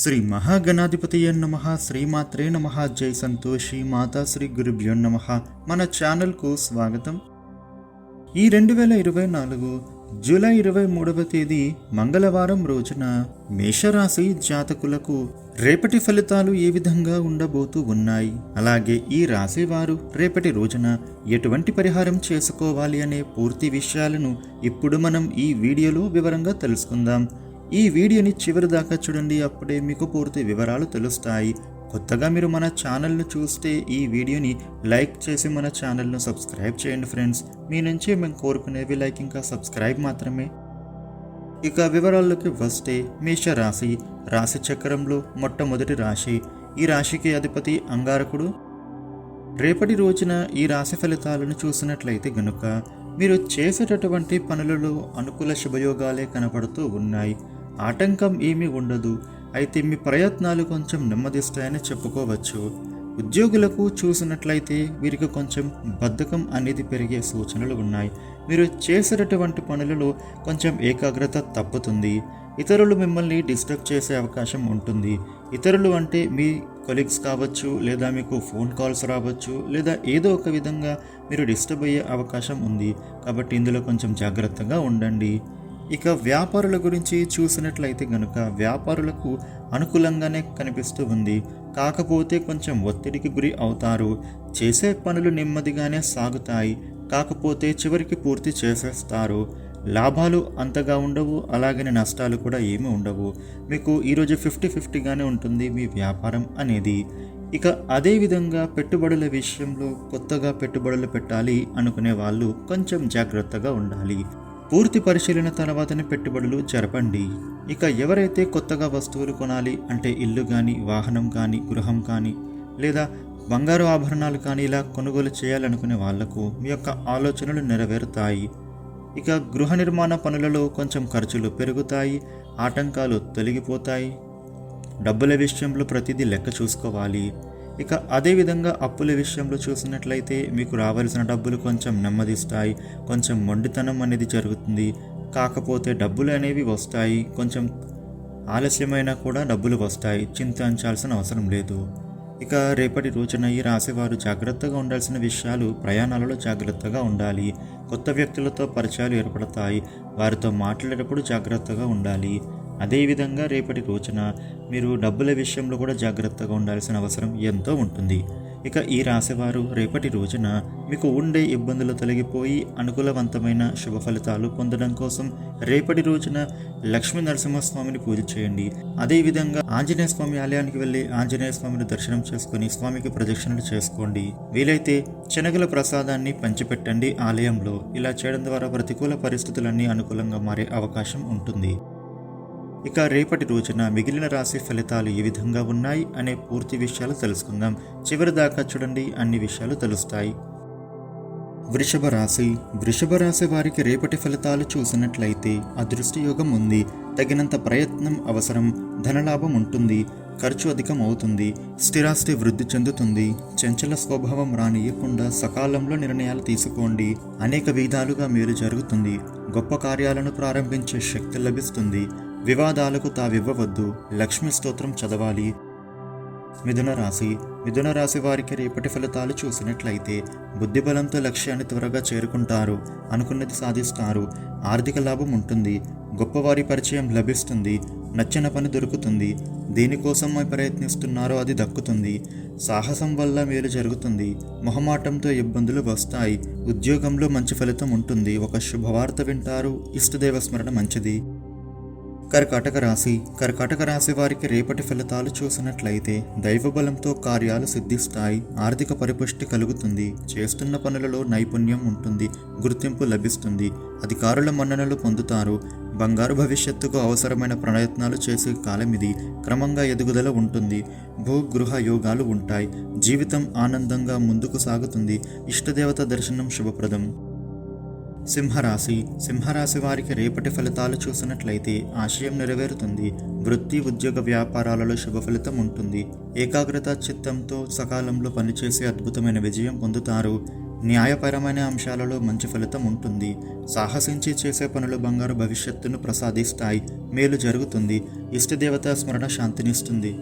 శ్రీ మహాగణాధిపతియ నమ శ్రీమాత్రే నమ జై సంతోషి మాతా శ్రీ గురుభ్యో నమ. మన ఛానల్కు స్వాగతం. ఈ రెండు వేల ఇరవై నాలుగు జూలై ఇరవై మూడవ తేదీ మంగళవారం రోజున మేషరాశి జాతకులకు రేపటి ఫలితాలు ఏ విధంగా ఉండబోతూ ఉన్నాయి? అలాగే ఈ రాశివారు రేపటి రోజున ఎటువంటి పరిహారం చేసుకోవాలి అనే పూర్తి విషయాలను ఇప్పుడు మనం ఈ వీడియోలో వివరంగా తెలుసుకుందాం. ఈ వీడియోని చివరి దాకా చూడండి అప్పుడే మీకు పూర్తి వివరాలు తెలుస్తాయి. కొత్తగా మీరు మన ఛానల్ను చూస్తే ఈ వీడియోని లైక్ చేసి మన ఛానల్ను సబ్స్క్రైబ్ చేయండి ఫ్రెండ్స్. మీ నుంచి మేము కోరుకునేవి లైక్ ఇంకా సబ్స్క్రైబ్ మాత్రమే. ఇక వివరాల్లోకి వస్తే మేష రాశి రాశి చక్రంలో మొట్టమొదటి రాశి. ఈ రాశికి అధిపతి అంగారకుడు. రేపటి రోజున ఈ రాశి ఫలితాలను చూసినట్లయితే గనుక మీరు చేసేటటువంటి పనులలో అనుకూల శుభయోగాలే కనపడుతూ ఉన్నాయి. ఆటంకం ఏమీ ఉండదు. అయితే మీ ప్రయత్నాలు కొంచెం నెమ్మదిస్తాయని చెప్పుకోవచ్చు. ఉద్యోగులకు చూసినట్లయితే వీరికి కొంచెం బద్ధకం అనేది పెరిగే సూచనలు ఉన్నాయి. మీరు చేసేటటువంటి పనులలో కొంచెం ఏకాగ్రత తప్పుతుంది. ఇతరులు మిమ్మల్ని డిస్టర్బ్ చేసే అవకాశం ఉంటుంది. ఇతరులు అంటే మీ కొలీగ్స్ కావచ్చు లేదా మీకు ఫోన్ కాల్స్ రావచ్చు లేదా ఏదో ఒక విధంగా మీరు డిస్టర్బ్ అయ్యే అవకాశం ఉంది. కాబట్టి ఇందులో కొంచెం జాగ్రత్తగా ఉండండి. ఇక వ్యాపారుల గురించి చూసినట్లయితే గనుక వ్యాపారులకు అనుకూలంగానే కనిపిస్తూ ఉంది. కాకపోతే కొంచెం ఒత్తిడికి గురి అవుతారు. చేసే పనులు నెమ్మదిగానే సాగుతాయి. కాకపోతే చివరికి పూర్తి చేసేస్తారు. లాభాలు అంతగా ఉండవు అలాగనే నష్టాలు కూడా ఏమీ ఉండవు. మీకు ఈరోజు ఫిఫ్టీ ఫిఫ్టీగానే ఉంటుంది మీ వ్యాపారం అనేది. ఇక అదేవిధంగా పెట్టుబడుల విషయంలో కొత్తగా పెట్టుబడులు పెట్టాలి అనుకునే వాళ్ళు కొంచెం జాగ్రత్తగా ఉండాలి. పూర్తి పరిశీలన తర్వాతనే పెట్టుబడులు జరపండి. ఇక ఎవరైతే కొత్తగా వస్తువులు కొనాలి అంటే ఇల్లు కానీ వాహనం కానీ గృహం కానీ లేదా బంగారు ఆభరణాలు కానీ ఇలా కొనుగోలు చేయాలనుకునే వాళ్ళకు మీ యొక్క ఆలోచనలు నెరవేరుతాయి. ఇక గృహ నిర్మాణ పనులలో కొంచెం ఖర్చులు పెరుగుతాయి ఆటంకాలు తొలగిపోతాయి. డబ్బుల విషయంలో ప్రతిదీ లెక్క చూసుకోవాలి. ఇక అదేవిధంగా అప్పుల విషయంలో చూసినట్లయితే మీకు రావాల్సిన డబ్బులు కొంచెం నెమ్మదిస్తాయి కొంచెం మొండితనం అనేది జరుగుతుంది. కాకపోతే డబ్బులు అనేవి వస్తాయి కొంచెం ఆలస్యమైనా కూడా డబ్బులు వస్తాయి చింతించాల్సిన అవసరం లేదు. ఇక రేపటి రోజున ఈ రాశివారు జాగ్రత్తగా ఉండాల్సిన విషయాలు ప్రయాణాలలో జాగ్రత్తగా ఉండాలి. కొత్త వ్యక్తులతో పరిచయాలు ఏర్పడతాయి వారితో మాట్లాడేటప్పుడు జాగ్రత్తగా ఉండాలి. అదేవిధంగా రేపటి రోజున మీరు డబ్బుల విషయంలో కూడా జాగ్రత్తగా ఉండాల్సిన అవసరం ఎంతో ఉంటుంది. ఇక ఈ రాశివారు రేపటి రోజున మీకు ఉండే ఇబ్బందులు తొలగిపోయి అనుకూలవంతమైన శుభ ఫలితాలు పొందడం కోసం రేపటి రోజున లక్ష్మీ నరసింహస్వామిని పూజ చేయండి. అదేవిధంగా ఆంజనేయ స్వామి ఆలయానికి వెళ్ళి ఆంజనేయ స్వామిని దర్శనం చేసుకుని స్వామికి ప్రదక్షిణలు చేసుకోండి. వీలైతే శనగల ప్రసాదాన్ని పంచిపెట్టండి ఆలయంలో. ఇలా చేయడం ద్వారా ప్రతికూల పరిస్థితులన్నీ అనుకూలంగా మారే అవకాశం ఉంటుంది. ఇక రేపటి రోజున మిగిలిన రాశి ఫలితాలు ఏ విధంగా ఉన్నాయి అనే పూర్తి విషయాలు తెలుసుకుందాం. చివరి దాకా చూడండి అన్ని విషయాలు తెలుస్తాయి. వృషభ రాశి. వృషభ రాశి వారికి రేపటి ఫలితాలు చూసినట్లయితే అదృష్ట యోగం ఉంది. తగినంత ప్రయత్నం అవసరం ధనలాభం ఉంటుంది ఖర్చు అధికం అవుతుంది స్థిరాస్తి వృద్ధి చెందుతుంది. చంచల స్వభావం రానియకుండా సకాలంలో నిర్ణయాలు తీసుకోండి. అనేక విధాలుగా మేలు జరుగుతుంది. గొప్ప కార్యాలను ప్రారంభించే శక్తి లభిస్తుంది. వివాదాలకు తావివ్వవద్దు. లక్ష్మీ స్తోత్రం చదవాలి. మిథున రాశి. మిథున రాశి వారికి రేపటి ఫలితాలు చూసినట్లయితే బుద్ధిబలంతో లక్ష్యాన్ని త్వరగా చేరుకుంటారు. అనుకున్నది సాధిస్తారు. ఆర్థిక లాభం ఉంటుంది. గొప్పవారి పరిచయం లభిస్తుంది. నచ్చిన పని దొరుకుతుంది. దేనికోసం ప్రయత్నిస్తున్నారో అది దక్కుతుంది. సాహసం వల్ల మేలు జరుగుతుంది. మొహమాటంతో ఇబ్బందులు వస్తాయి. ఉద్యోగంలో మంచి ఫలితం ఉంటుంది. ఒక శుభవార్త వింటారు. ఇష్టదేవ స్మరణ మంచిది. కర్కాటక రాశి. కర్కాటక రాశి వారికి రేపటి ఫలితాలు చూసినట్లయితే దైవబలంతో కార్యాలు సిద్ధిస్తాయి. ఆర్థిక పరిపుష్టి కలుగుతుంది. చేస్తున్న పనులలో నైపుణ్యం ఉంటుంది. గుర్తింపు లభిస్తుంది. అధికారుల మన్ననలు పొందుతారు. బంగారు భవిష్యత్తుకు అవసరమైన ప్రయత్నాలు చేసే కాలం ఇది. క్రమంగా ఎదుగుదల ఉంటుంది. భూ గృహ యోగాలు ఉంటాయి. జీవితం ఆనందంగా ముందుకు సాగుతుంది. ఇష్టదేవత దర్శనం శుభప్రదం. సింహరాశి. సింహరాశి వారికి రేపటి ఫలితాలు చూసినట్లయితే ఆశయం నెరవేరుతుంది. వృత్తి ఉద్యోగ వ్యాపారాలలో శుభ ఫలితం ఉంటుంది. ఏకాగ్రత చిత్తంతో సకాలంలో పనిచేసే అద్భుతమైన విజయం పొందుతారు. న్యాయపరమైన అంశాలలో మంచి ఫలితం ఉంటుంది. సాహసించి చేసే పనులు బంగారు భవిష్యత్తును ప్రసాదిస్తాయి. మేలు జరుగుతుంది. ఇష్టదేవత స్మరణ శాంతినిస్తుంది.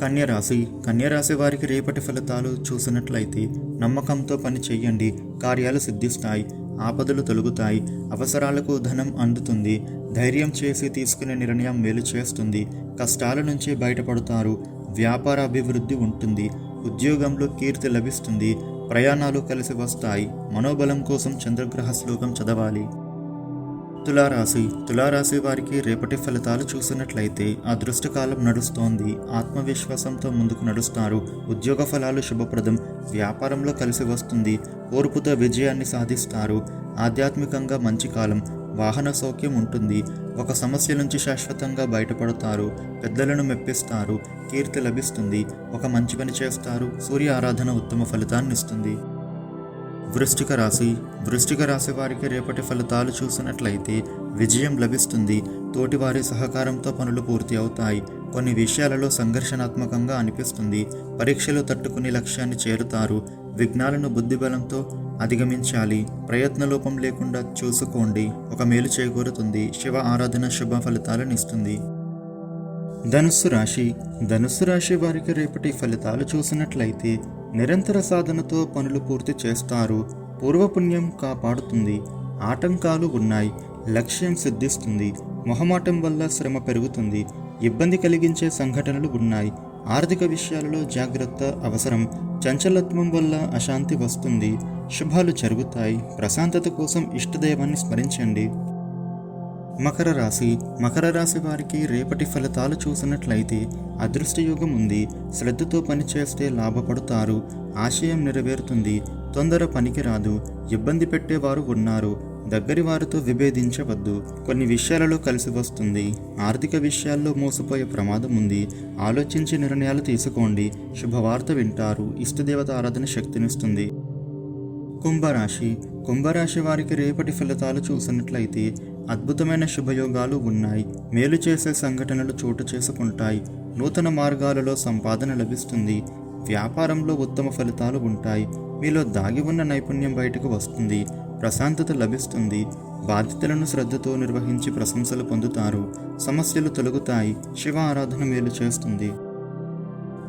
కన్యరాశి. కన్యరాశి వారికి రేపటి ఫలితాలు చూసినట్లయితే నమ్మకంతో పని చేయండి. కార్యాలు సిద్ధిస్తాయి. ఆపదలు తొలగుతాయి అవసరాలకు ధనం అందుతుంది ధైర్యం చేసి తీసుకునే నిర్ణయం మేలు చేస్తుంది కష్టాల నుంచి బయటపడతారు వ్యాపార అభివృద్ధి ఉంటుంది ఉద్యోగంలో కీర్తి లభిస్తుంది ప్రయాణాలు కలిసి వస్తాయి మనోబలం కోసం చంద్రగ్రహ శ్లోకం చదవాలి. తులారాశి. తులారాశి వారికి రేపటి ఫలితాలు చూసినట్లయితే అదృష్టకాలం నడుస్తోంది. ఆత్మవిశ్వాసంతో ముందుకు నడుస్తారు. ఉద్యోగ ఫలాలు శుభప్రదం. వ్యాపారంలో కలిసి వస్తుంది. ఓర్పుతో విజయాన్ని సాధిస్తారు. ఆధ్యాత్మికంగా మంచి కాలం. వాహన సౌఖ్యం ఉంటుంది. ఒక సమస్య నుంచి శాశ్వతంగా బయటపడతారు. పెద్దలను మెప్పిస్తారు. కీర్తి లభిస్తుంది. ఒక మంచి పని చేస్తారు. సూర్య ఆరాధన ఉత్తమ ఫలితాన్ని వృష్టిక రాశి. వృష్టిక రాశి వారికి రేపటి ఫలితాలు చూసినట్లయితే విజయం లభిస్తుంది. తోటివారి సహకారంతో పనులు పూర్తి అవుతాయి. కొన్ని విషయాలలో సంఘర్షణాత్మకంగా అనిపిస్తుంది. పరీక్షలు తట్టుకుని లక్ష్యాన్ని చేరుతారు. విఘ్నాలను బుద్ధిబలంతో అధిగమించాలి. ప్రయత్నలోపం లేకుండా చూసుకోండి. ఒక మేలు చేకూరుతుంది. శివ ఆరాధన శుభ ఫలితాలను ఇస్తుంది. ధనుస్సు రాశి. ధనుస్సు రాశి వారికి రేపటి ఫలితాలు చూసినట్లయితే నిరంతర సాధనతో పనులు పూర్తి చేస్తారు. పూర్వపుణ్యం కాపాడుతుంది. ఆటంకాలు ఉన్నాయి. లక్ష్యం సిద్ధిస్తుంది. మొహమాటం వల్ల శ్రమ పెరుగుతుంది. ఇబ్బంది కలిగించే సంఘటనలు ఉన్నాయి. ఆర్థిక విషయాలలో జాగ్రత్త అవసరం. చంచలత్వం వల్ల అశాంతి వస్తుంది. శుభాలు జరుగుతాయి. ప్రశాంతత కోసం ఇష్టదైవాన్ని స్మరించండి. మకర రాశి. మకర రాశి వారికి రేపటి ఫలితాలు చూసినట్లయితే అదృష్టయోగం ఉంది. శ్రద్ధతో పనిచేస్తే లాభపడతారు. ఆశయం నెరవేరుతుంది. తొందర పనికిరాదు ఇబ్బంది పెట్టేవారు ఉన్నారు. దగ్గరి వారితో విభేదించవద్దు. కొన్ని విషయాలలో కలిసి వస్తుంది. ఆర్థిక విషయాల్లో మోసపోయే ప్రమాదం ఉంది. ఆలోచించి నిర్ణయాలు తీసుకోండి. శుభవార్త వింటారు. ఇష్టదేవత ఆరాధన శక్తినిస్తుంది. కుంభరాశి. కుంభరాశి వారికి రేపటి ఫలితాలు చూసినట్లయితే అద్భుతమైన శుభయోగాలు ఉన్నాయి. మేలు చేసే సంఘటనలు చోటు చేసుకుంటాయి. నూతన మార్గాలలో సంపాదన లభిస్తుంది. వ్యాపారంలో ఉత్తమ ఫలితాలు ఉంటాయి. మీలో దాగి ఉన్న నైపుణ్యం బయటకు వస్తుంది. ప్రశాంతత లభిస్తుంది. బాధ్యతలను శ్రద్ధతో నిర్వహించి ప్రశంసలు పొందుతారు. సమస్యలు తొలగుతాయి. శివ ఆరాధన మేలు చేస్తుంది.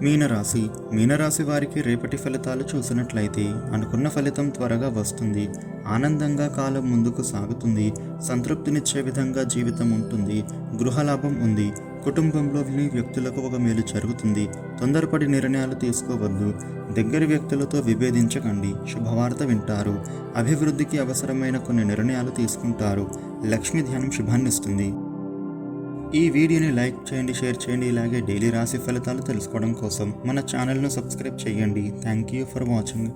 మీనరాశి. మీనరాశి వారికి రేపటి ఫలితాలు చూసినట్లయితే అనుకున్న ఫలితం త్వరగా వస్తుంది. ఆనందంగా కాలం ముందుకు సాగుతుంది. సంతృప్తినిచ్చే విధంగా జీవితం ఉంటుంది. గృహలాభం ఉంది. కుటుంబంలోని వ్యక్తులకు ఒక మేలు జరుగుతుంది. తొందరపడి నిర్ణయాలు తీసుకోవద్దు. దగ్గరి వ్యక్తులతో విభేదించకండి. శుభవార్త వింటారు. అభివృద్ధికి అవసరమైన కొన్ని నిర్ణయాలు తీసుకుంటారు. లక్ష్మీ ధ్యానం శుభాన్నిస్తుంది ఈ వీడియోని లైక్ చేయండి షేర్ చేయండి. ఇలాగే డైలీ రాశి ఫలితాలు తెలుసుకోవడం కోసం మన ఛానల్ను సబ్స్క్రైబ్ చేయండి. Thank you for watching.